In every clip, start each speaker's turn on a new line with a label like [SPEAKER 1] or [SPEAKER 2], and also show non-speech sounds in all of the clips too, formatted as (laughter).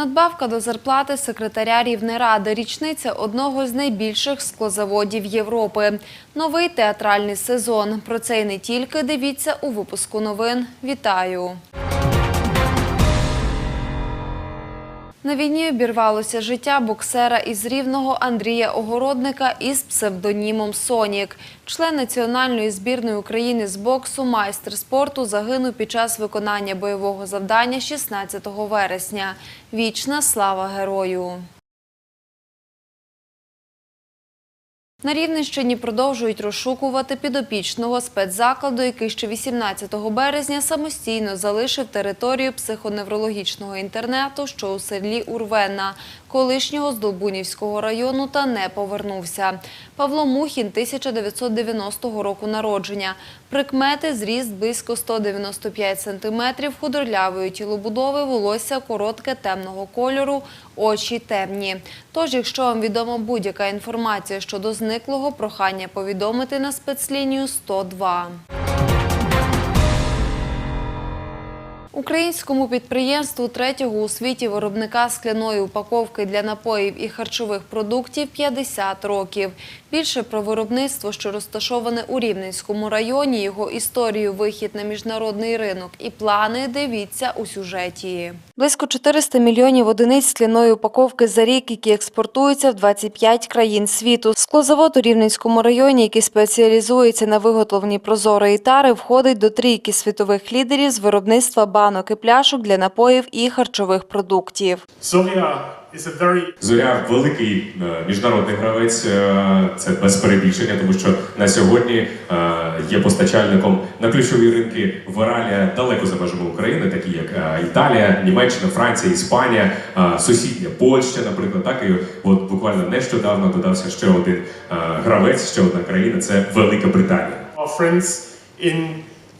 [SPEAKER 1] Надбавка до зарплати секретаря Рівнеради – річниця одного з найбільших склозаводів Європи. Новий театральний сезон. Про це і не тільки дивіться у випуску новин. Вітаю! На війні обірвалося життя боксера із Рівного Андрія Огородника із псевдонімом «Сонік». Член національної збірної України з боксу, майстер спорту, загинув під час виконання бойового завдання 16 вересня. Вічна слава герою! На Рівненщині продовжують розшукувати підопічного спецзакладу, який ще 18 березня самостійно залишив територію психоневрологічного інтернету, що у селі Урвенна, колишнього Здолбунівського району, та не повернувся. Павло Мухін, 1990 року народження. Прикмети – зріст близько 195 сантиметрів, худорлявої тілобудови, волосся коротке темного кольору, очі темні. Тож, якщо вам відома будь-яка інформація щодо зниклого, прохання повідомити на спецлінію 102. Українському підприємству третього у світі виробника скляної упаковки для напоїв і харчових продуктів 50 років. Більше про виробництво, що розташоване у Рівненському районі, його історію, вихід на міжнародний ринок і плани дивіться у сюжеті. Близько 400 мільйонів одиниць скляної упаковки за рік, які експортуються в 25 країн світу. Склозавод у Рівненському районі, який спеціалізується на виготовленні прозорої тари, входить до трійки світових лідерів з виробництва банок і пляшок для напоїв і харчових продуктів.
[SPEAKER 2] Зоря великий е, міжнародний гравець, е, це без перебільшення, тому що на сьогодні е, є постачальником на ключові ринки в Іралія далеко за межами України, такі як Італія, Німеччина, Франція, Іспанія, сусідня Польща, наприклад, так і от буквально нещодавно додався ще один гравець, ще одна країна це Велика Британія.
[SPEAKER 3] our friends in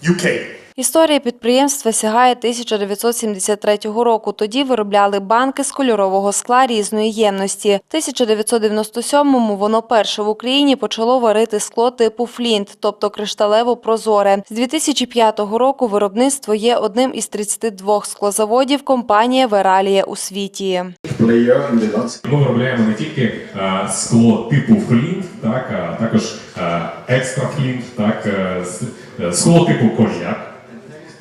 [SPEAKER 3] UK.
[SPEAKER 1] Історія підприємства сягає 1973 року. Тоді виробляли банки з кольорового скла різної ємності. В 1997-му воно перше в Україні почало варити скло типу флінт, тобто кришталево-прозоре. З 2005 року виробництво є одним із 32 склозаводів компанія Вералія у світі.
[SPEAKER 2] Ми виробляємо не тільки е, скло типу флінт, так а також е, екстра флінт, так е, скло типу коньяк.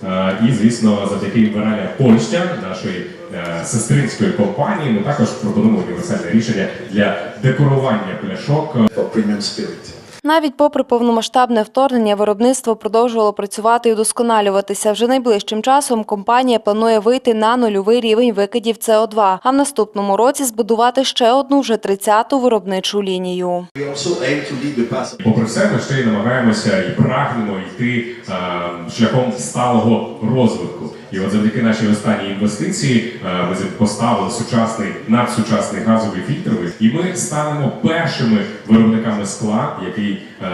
[SPEAKER 2] Е, І, звісно, завдяки Вераля Польща, нашої е, сестринської компанії, ми також пропонуємо універсальне рішення для декорування пляшок
[SPEAKER 4] for premium spirit.
[SPEAKER 1] Навіть попри повномасштабне вторгнення, виробництво продовжувало працювати і удосконалюватися. Вже найближчим часом компанія планує вийти на нульовий рівень викидів СО2, а в наступному році збудувати ще одну вже 30-ту виробничу лінію.
[SPEAKER 2] Попри все, ми ще й намагаємося і прагнемо йти шляхом сталого розвитку. І от завдяки нашій останній інвестиції е, ми поставили сучасний надсучасний газовий фільтр, і ми станемо першими виробниками скла, який, е,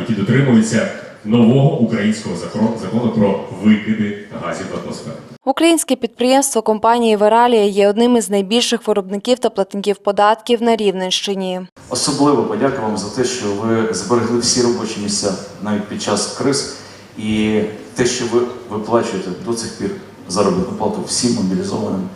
[SPEAKER 2] які дотримуються нового українського закону, закону про викиди газів в атмосферу.
[SPEAKER 1] Українське підприємство компанії Вералія є одним із найбільших виробників та платників податків на Рівненщині.
[SPEAKER 5] Особливо подяка вам за те, що ви зберегли всі робочі місця навіть під час криз, і те, що ви виплачуєте до цих пір заробітну плату всім мобілізованим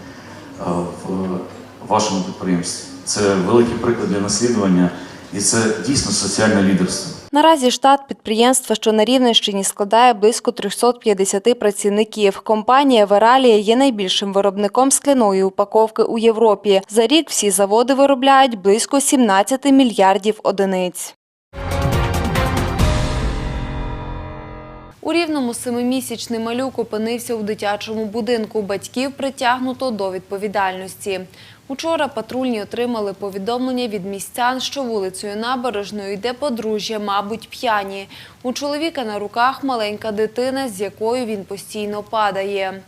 [SPEAKER 5] е, в вашому підприємстві. Це великий приклад для наслідування, і це дійсно соціальне лідерство.
[SPEAKER 1] Наразі штат підприємства, що на Рівненщині, складає близько 350 працівників. Компанія Вералія є найбільшим виробником скляної упаковки у Європі. За рік всі заводи виробляють близько 17 мільярдів одиниць. У Рівному семимісячний малюк опинився у дитячому будинку. Батьків притягнуто до відповідальності. Учора патрульні отримали повідомлення від містян, що вулицею Набережною йде подружжя, мабуть, п'яні. У чоловіка на руках маленька дитина, з якою він постійно падає.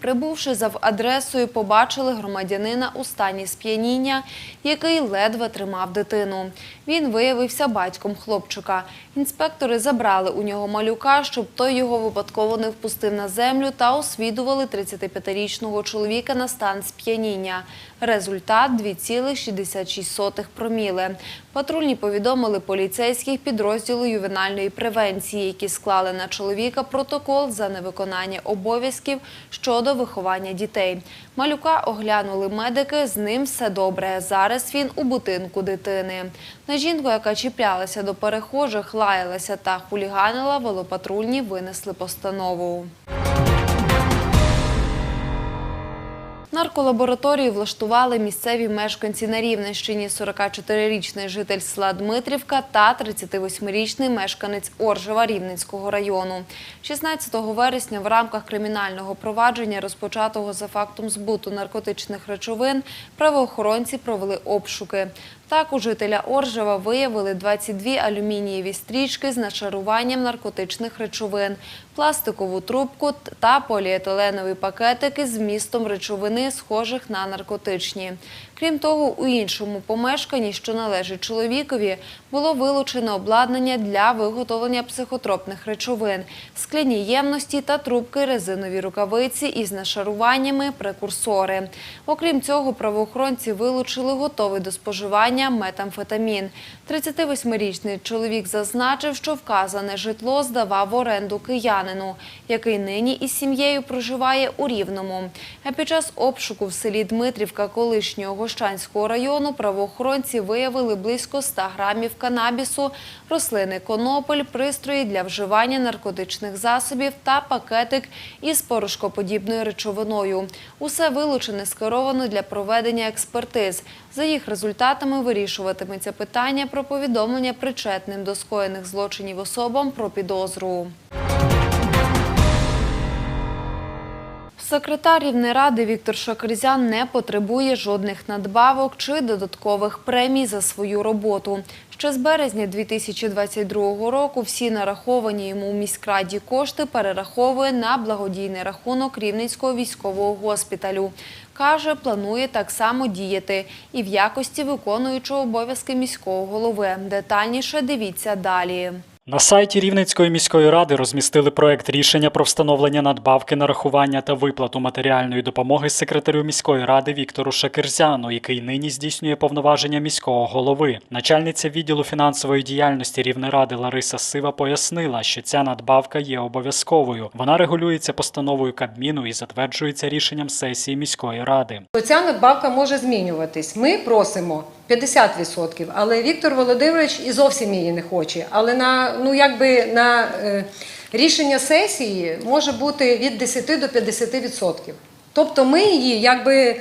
[SPEAKER 1] Прибувши за адресою, побачили громадянина у стані сп'яніння, який ледве тримав дитину. Він виявився батьком хлопчика. Інспектори забрали у нього малюка, щоб той його випадково не впустив на землю та освідували 35-річного чоловіка на стан сп'яніння. Результат 2,66 проміли. Патрульні повідомили поліцейських підрозділу ювенальної превенції, які склали на чоловіка протокол за невиконання обов'язків щодо виховання дітей. Малюка оглянули медики, з ним все добре. Зараз він у будинку дитини. На жінку, яка чіплялася до перехожих, лаялася та хуліганила, велопатрульні винесли постанову. Нарколабораторію влаштували місцеві мешканці на Рівненщині 44-річний житель села Дмитрівка та 38-річний мешканець Оржева Рівненського району. 16 вересня в рамках кримінального провадження, розпочатого за фактом збуту наркотичних речовин, правоохоронці провели обшуки. Так, у жителя Оржева виявили 22 алюмінієві стрічки з нашаруванням наркотичних речовин, пластикову трубку та поліетиленові пакетики з вмістом речовини, схожих на наркотичні. Крім того, у іншому помешканні, що належить чоловікові, було вилучено обладнання для виготовлення психотропних речовин, скляні ємності та трубки резинові рукавиці із нашаруваннями прекурсори. Окрім цього, правоохоронці вилучили готовий до споживання метамфетамін. 38-річний чоловік зазначив, що вказане житло здавав оренду киянину, який нині із сім'єю проживає у Рівному. А під час обшуку в селі Дмитрівка колишнього Гощанського району правоохоронці виявили близько 100 грамів канабісу, рослини конопель, пристрої для вживання наркотичних засобів та пакетик із порошкоподібною речовиною. Усе вилучене скеровано для проведення експертиз. За їх результатами вирішуватиметься питання про повідомлення причетним до скоєних злочинів особам про підозру. Секретар Рівнеради Віктор Шакризян не потребує жодних надбавок чи додаткових премій за свою роботу. Ще з березня 2022 року всі нараховані йому в міськраді кошти перераховує на благодійний рахунок Рівненського військового госпіталю. Каже, планує так само діяти і в якості виконуючого обов'язки міського голови. Детальніше дивіться далі.
[SPEAKER 6] На сайті Рівненської міської ради розмістили проект рішення про встановлення надбавки нарахування та виплату матеріальної допомоги секретарю міської ради Віктору Шакирзяну, який нині здійснює повноваження міського голови. Начальниця відділу фінансової діяльності Рівнеради Лариса Сива пояснила, що ця надбавка є обов'язковою. Вона регулюється постановою Кабміну і затверджується рішенням сесії міської ради.
[SPEAKER 7] Ця надбавка може змінюватись. Ми просимо 50%, але Віктор Володимирович і зовсім її не хоче. Але на ну якби на е, рішення сесії може бути від 10 до 50%. Тобто ми її якби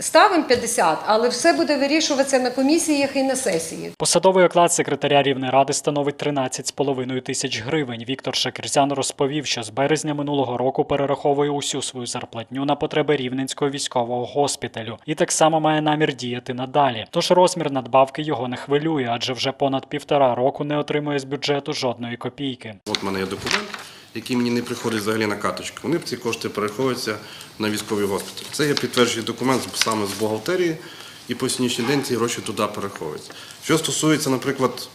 [SPEAKER 7] ставимо 50, але все буде вирішуватися на комісіях і на сесії.
[SPEAKER 6] Посадовий оклад секретаря Рівнеради становить 13,5 тисяч гривень. Віктор Шакирзян розповів, що з березня минулого року перераховує усю свою зарплатню на потреби Рівненського військового госпіталю і так само має намір діяти надалі. Тож розмір надбавки його не хвилює, адже вже понад півтора року не отримує з бюджету жодної копійки.
[SPEAKER 8] От мене є документ, який мені не приходять взагалі на каточку. Вони ці кошти перераховуються на військовий госпіталь. Це є підтверджений документ саме з бухгалтерії, і по сьогоднішній день ці гроші туди перераховуються. Що стосується, наприклад,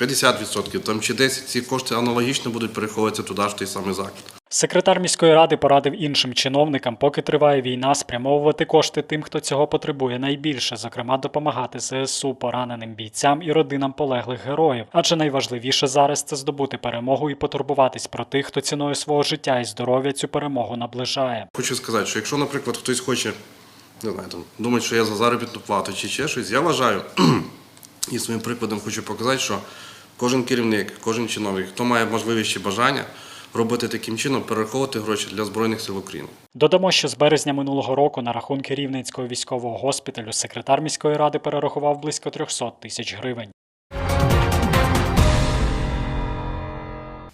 [SPEAKER 8] 50% там, чи 10%, ці кошти аналогічно будуть перераховуватися туди ж в той самий заклад.
[SPEAKER 6] Секретар міської ради порадив іншим чиновникам, поки триває війна, спрямовувати кошти тим, хто цього потребує найбільше, зокрема допомагати ЗСУ, пораненим бійцям і родинам полеглих героїв. Адже найважливіше зараз це здобути перемогу і потурбуватись про тих, хто ціною свого життя і здоров'я цю перемогу наближає.
[SPEAKER 8] Хочу сказати, що якщо, наприклад, хтось хоче, не знаю, там, думає, що я за заробітну плату чи ще щось, я вважаю (clears throat) і своїм прикладом хочу показати, що кожен керівник, кожен чиновник, хто має можливість чи бажання робити таким чином, перераховувати гроші для Збройних сил України.
[SPEAKER 6] Додамо, що з березня минулого року на рахунки Рівненського військового госпіталю секретар міської ради перерахував близько 300 тисяч гривень.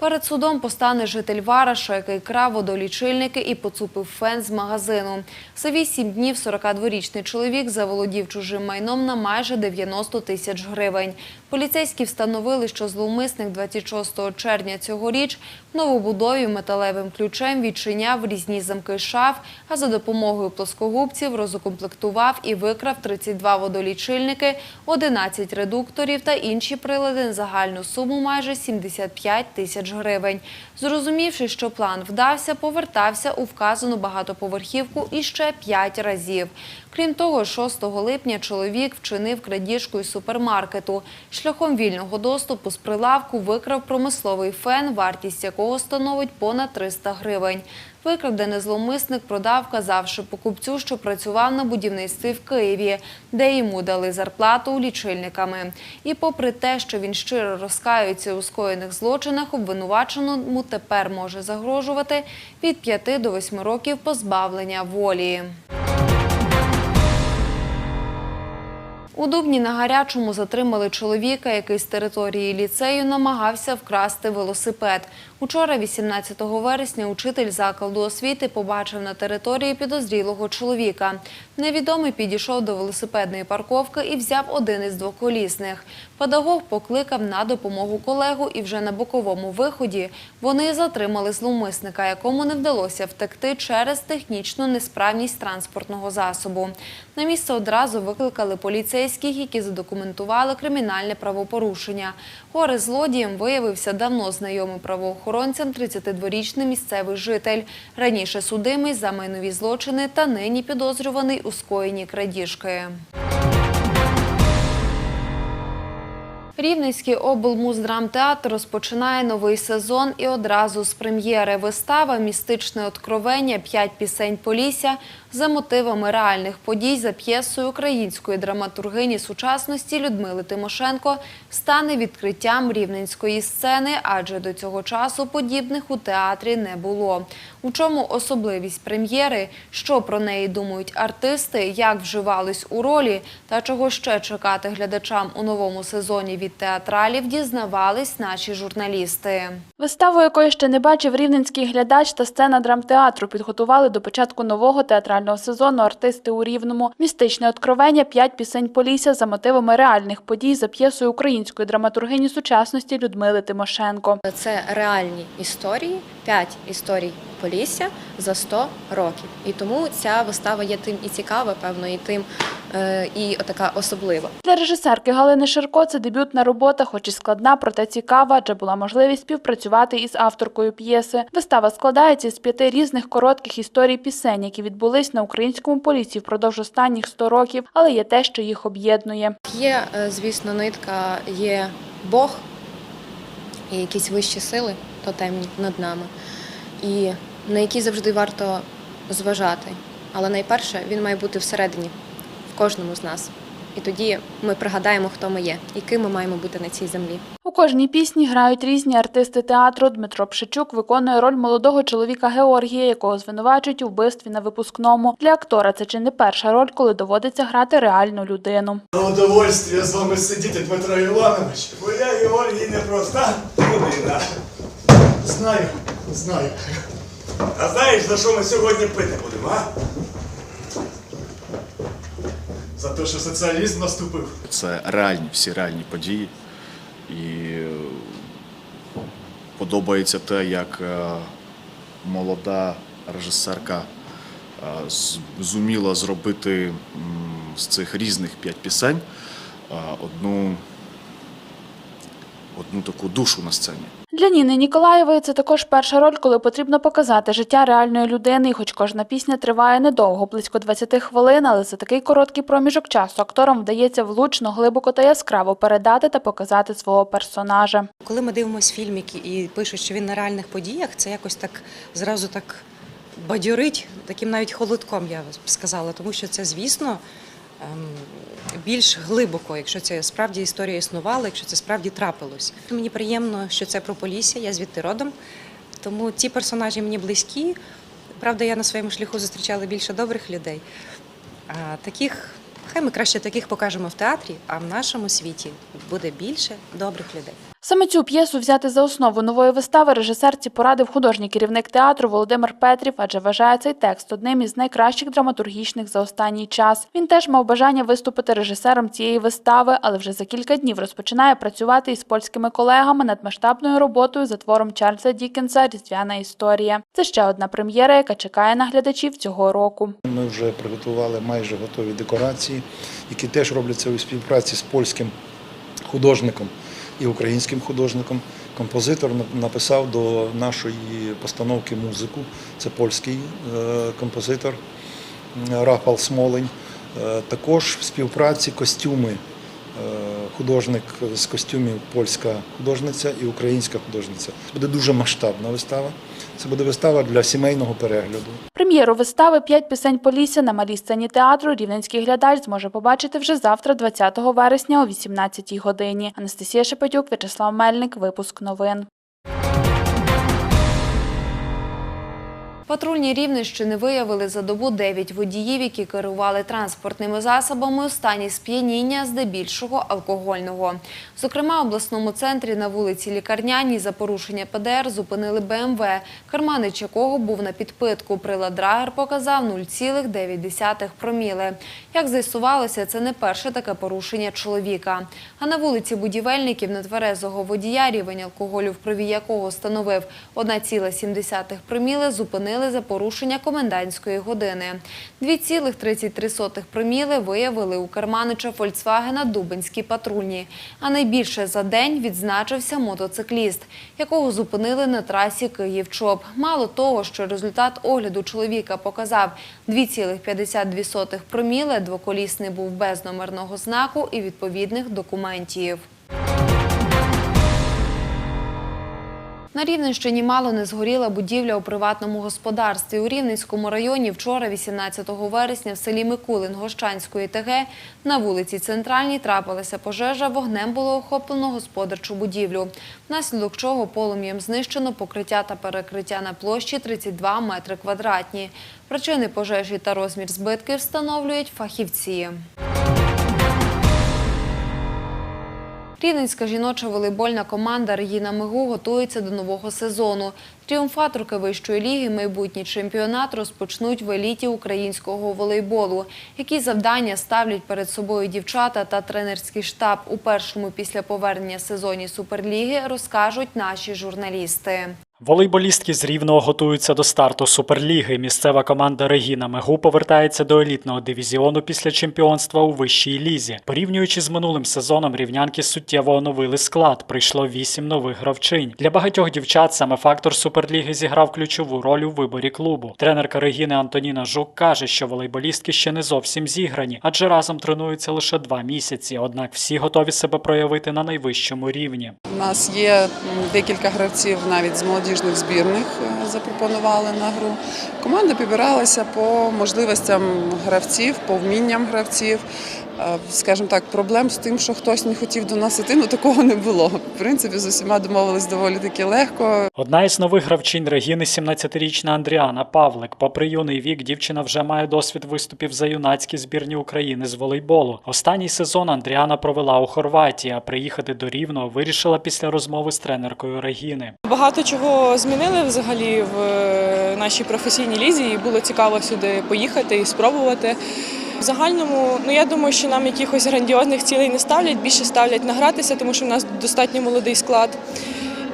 [SPEAKER 1] Перед судом постане житель Вараша, який крав водолічильники і поцупив фен з магазину. За сім днів 42-річний чоловік заволодів чужим майном на майже 90 тисяч гривень. Поліцейські встановили, що зловмисник 26 червня цьогоріч в новобудові металевим ключем відчиняв різні замки шаф, а за допомогою плоскогубців розукомплектував і викрав 32 водолічильники, 11 редукторів та інші прилади на загальну суму майже 75 тисяч гривень. Зрозумівши, що план вдався, повертався у вказану багатоповерхівку іще 5 разів. Крім того, 6 липня чоловік вчинив крадіжку із супермаркету. Шляхом вільного доступу з прилавку викрав промисловий фен, вартість якого становить понад 300 гривень. Викрадений зловмисник продав, казавши покупцю, що працював на будівництві в Києві, де йому дали зарплату лічильниками. І попри те, що він щиро розкаюється у скоєних злочинах, обвинуваченому тепер може загрожувати від 5 до 8 років позбавлення волі. У Дубні на гарячому затримали чоловіка, який з території ліцею намагався вкрасти велосипед. Учора, 18 вересня, учитель закладу освіти побачив на території підозрілого чоловіка. Невідомий підійшов до велосипедної парковки і взяв один із двоколісних. Педагог покликав на допомогу колегу і вже на боковому виході вони затримали зловмисника, якому не вдалося втекти через технічну несправність транспортного засобу. На місце одразу викликали поліцейських, які задокументували кримінальне правопорушення. Горе злодієм виявився давно знайомий правоохоронцям 32-річний місцевий житель. Раніше судимий за майнові злочини та нині підозрюваний у скоєнні крадіжки. Рівненський облмуздрамтеатр розпочинає новий сезон і одразу з прем'єри вистава Містичне откровення П'ять пісень Полісся за мотивами реальних подій за п'єсою української драматургині сучасності Людмили Тимошенко стане відкриттям рівненської сцени, адже до цього часу подібних у театрі не було. У чому особливість прем'єри, що про неї думають артисти, як вживались у ролі та чого ще чекати глядачам у новому сезоні від театралів, дізнавались наші журналісти.
[SPEAKER 9] Виставу, якої ще не бачив рівненський глядач та сцена драмтеатру, підготували до початку нового театрального сезону артисти у Рівному. Містичне откровення п'ять пісень Полісся за мотивами реальних подій за п'єсою української драматургині сучасності Людмили Тимошенко.
[SPEAKER 10] Це реальні історії, п'ять історій Полісся за 100 років. І тому ця вистава є тим і цікава, певно, і тим і така особлива.
[SPEAKER 9] Для режисерки Галини Ширко це дебютна робота, хоч і складна, проте цікава, адже була можливість співпрацювати із авторкою п'єси. Вистава складається з п'яти різних коротких історій пісень, які відбулись на українському полісі впродовж останніх 100 років, але є те, що їх об'єднує.
[SPEAKER 10] Є, е, звісно, нитка, є Бог і якісь вищі сили тотемні над нами, і на які завжди варто зважати. Але найперше він має бути всередині, кожному з нас. І тоді ми пригадаємо, хто ми є і ким ми маємо бути на цій землі.
[SPEAKER 9] У кожній пісні грають різні артисти театру. Дмитро Пшичук виконує роль молодого чоловіка Георгія, якого звинувачують у вбивстві на випускному. Для актора це чи не перша роль, коли доводиться грати реальну людину.
[SPEAKER 11] Удовольствие з вами сидіти, Дмитро Іванович. Бо я Георгій непроста людина. Знаю, знаю. А знаєш, за що ми сьогодні пити будемо, а? За те, що соціалізм наступив.
[SPEAKER 12] Це реальні всі реальні події. І е, подобається те, як е, молода режисерка е, зуміла зробити з цих різних п'ять пісень одну, одну таку душу на сцені.
[SPEAKER 9] Для Ніни Ніколаєвої це також перша роль, коли потрібно показати життя реальної людини. І хоч кожна пісня триває недовго, близько 20 хвилин, але за такий короткий проміжок часу акторам вдається влучно, глибоко та яскраво передати та показати свого персонажа.
[SPEAKER 13] Коли ми дивимося фільм і пишуть, що він на реальних подіях, це якось так зразу так бадьорить, таким навіть холодком, я сказала, тому що це, звісно, більш глибоко, якщо це справді історія існувала, якщо це справді трапилось. Мені приємно, що це про Полісся, я звідти родом, тому ці персонажі мені близькі. Правда, я на своєму шляху зустрічала більше добрих людей. А таких, хай ми краще таких покажемо в театрі, а в нашому світі буде більше добрих людей.
[SPEAKER 9] Саме цю п'єсу взяти за основу нової вистави режисерці порадив художній керівник театру Володимир Петрів, адже вважає цей текст одним із найкращих драматургічних за останній час. Він теж мав бажання виступити режисером цієї вистави, але вже за кілька днів розпочинає працювати із польськими колегами над масштабною роботою за твором Чарльза Дікенса Різдвяна історія. Це ще одна прем'єра, яка чекає на глядачів цього року.
[SPEAKER 11] Ми вже приготували майже готові декорації, які теж робляться у співпраці з польським художником і українським художником. Композитор написав до нашої постановки музику. Це польський е, композитор м, Рафал Смолень. Е, Також в співпраці костюми. Е, Художник з костюмів польська художниця і українська художниця. Це буде дуже масштабна вистава. Це буде вистава для сімейного перегляду.
[SPEAKER 9] Прем'єру вистави «П'ять пісень Полісся» на малій сцені театру рівненський глядач зможе побачити вже завтра, 20 вересня о 18 годині. Анастасія Шепетюк, В'ячеслав Мельник. Випуск новин.
[SPEAKER 1] Патрульні Рівненщини виявили за добу 9 водіїв, які керували транспортними засобами у стані сп'яніння, здебільшого алкогольного. Зокрема, в обласному центрі на вулиці Лікарняній за порушення ПДР зупинили БМВ, керманич якого був на підпитку. Прилад Драгер показав 0,9 проміли. Як з'ясувалося, це не перше таке порушення чоловіка. А на вулиці Будівельників нетверезого водія, рівень алкоголю в крові якого становив 1,7 проміли, зупинили за порушення комендантської години. 2,33 проміли виявили у керманича Фольксвагена Дубинські патрульні. А найбільше за день відзначився мотоцикліст, якого зупинили на трасі Київ-Чоп. Мало того, що результат огляду чоловіка показав 2,52 проміли, двоколісний був без номерного знаку і відповідних документів. На Рівненщині мало не згоріла будівля у приватному господарстві. У Рівненському районі вчора, 18 вересня, в селі Микулин Гощанської ТГ на вулиці Центральній трапилася пожежа. Вогнем було охоплено господарчу будівлю, внаслідок чого полум'ям знищено покриття та перекриття на площі 32 метри квадратні. Причини пожежі та розмір збитків встановлюють фахівці. Рівненська жіноча волейбольна команда Регіна Мигу готується до нового сезону. Тріумфаторки вищої ліги майбутній чемпіонат розпочнуть в еліті українського волейболу. Які завдання ставлять перед собою дівчата та тренерський штаб у першому після повернення сезоні Суперліги, розкажуть наші журналісти.
[SPEAKER 6] Волейболістки з Рівного готуються до старту Суперліги. Місцева команда Регіна Мегу повертається до елітного дивізіону після чемпіонства у вищій лізі. Порівнюючи з минулим сезоном, рівнянки суттєво оновили склад. Прийшло вісім нових гравчинь. Для багатьох дівчат саме фактор Суперліги зіграв ключову роль у виборі клубу. Тренерка Регіни Антоніна Жук каже, що волейболістки ще не зовсім зіграні, адже разом тренуються лише два місяці. Однак всі готові себе проявити на найвищому рівні.
[SPEAKER 14] У нас є декілька гравців навіть з молодіжних збірних е, запропонували на гру. Команда підбиралася по можливостям гравців, по вмінням гравців. Е, Скажімо так, проблем з тим, що хтось не хотів до нас іти, ну такого не було. В принципі, з усіма домовились доволі таки легко.
[SPEAKER 6] Одна із нових гравчинь Регіни – 17-річна Андріана Павлик. Попри юний вік, дівчина вже має досвід виступів за юнацькі збірні України з волейболу. Останній сезон Андріана провела у Хорватії, а приїхати до Рівного вирішила після розмови з тренеркою Регіни.
[SPEAKER 15] Багато чого змінили взагалі в е, нашій професійній лізі, і було цікаво сюди поїхати і спробувати. В загальному, ну я думаю, що нам якихось грандіозних цілей не ставлять, більше ставлять награтися, тому що в нас достатньо молодий склад.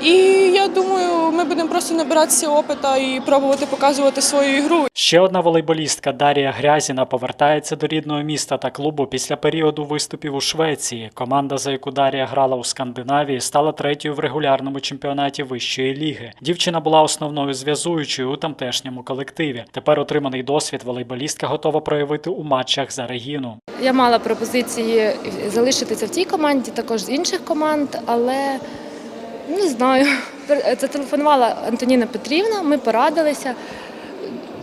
[SPEAKER 15] І я думаю, ми будемо просто набиратися опита і пробувати показувати свою ігру.
[SPEAKER 6] Ще одна волейболістка Дарія Грязіна повертається до рідного міста та клубу після періоду виступів у Швеції. Команда, за яку Дарія грала у Скандинавії, стала третьою в регулярному чемпіонаті вищої ліги. Дівчина була основною зв'язуючою у тамтешньому колективі. Тепер отриманий досвід волейболістка готова проявити у матчах за Регіну.
[SPEAKER 16] Я мала пропозиції залишитися в цій команді, також з інших команд, але не знаю. Зателефонувала Антоніна Петрівна, ми порадилися,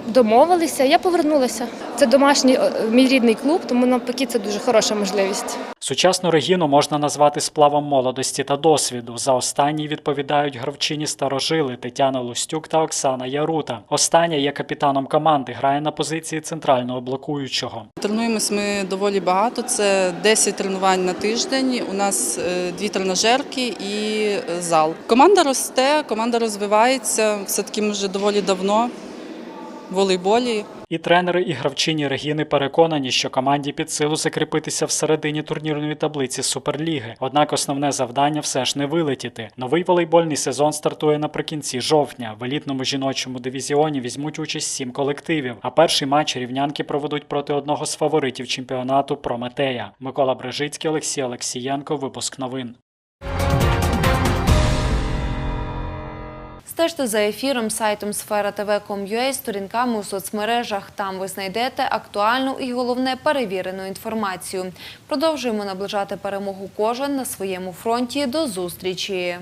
[SPEAKER 16] домовилися. Я повернулася. Це домашній е, мій рідний клуб, тому навпаки це дуже хороша можливість.
[SPEAKER 6] Сучасну Регіну можна назвати сплавом молодості та досвіду. За останній відповідають гравчині старожили Тетяна Лустюк та Оксана Ярута. Остання є капітаном команди, грає на позиції центрального блокуючого.
[SPEAKER 14] Тренуємось ми доволі багато. Це 10 тренувань на тиждень. У нас е, дві тренажерки і е, зал. Команда росте, команда розвивається. Все таки ми вже доволі давно волейболі.
[SPEAKER 6] І тренери, і гравчині Регіни переконані, що команді під силу закріпитися всередині турнірної таблиці Суперліги. Однак основне завдання все ж не вилетіти. Новий волейбольний сезон стартує наприкінці жовтня. В елітному жіночому дивізіоні візьмуть участь сім колективів. А перший матч рівнянки проведуть проти одного з фаворитів чемпіонату Прометея. Микола Брежицький, Олексій Олексієнко. Випуск новин.
[SPEAKER 1] Стежте за ефіром сайтом Сфера ТВ.com.ua, сторінками у соцмережах. Там ви знайдете актуальну і головне перевірену інформацію. Продовжуємо наближати перемогу кожен на своєму фронті. До зустрічі.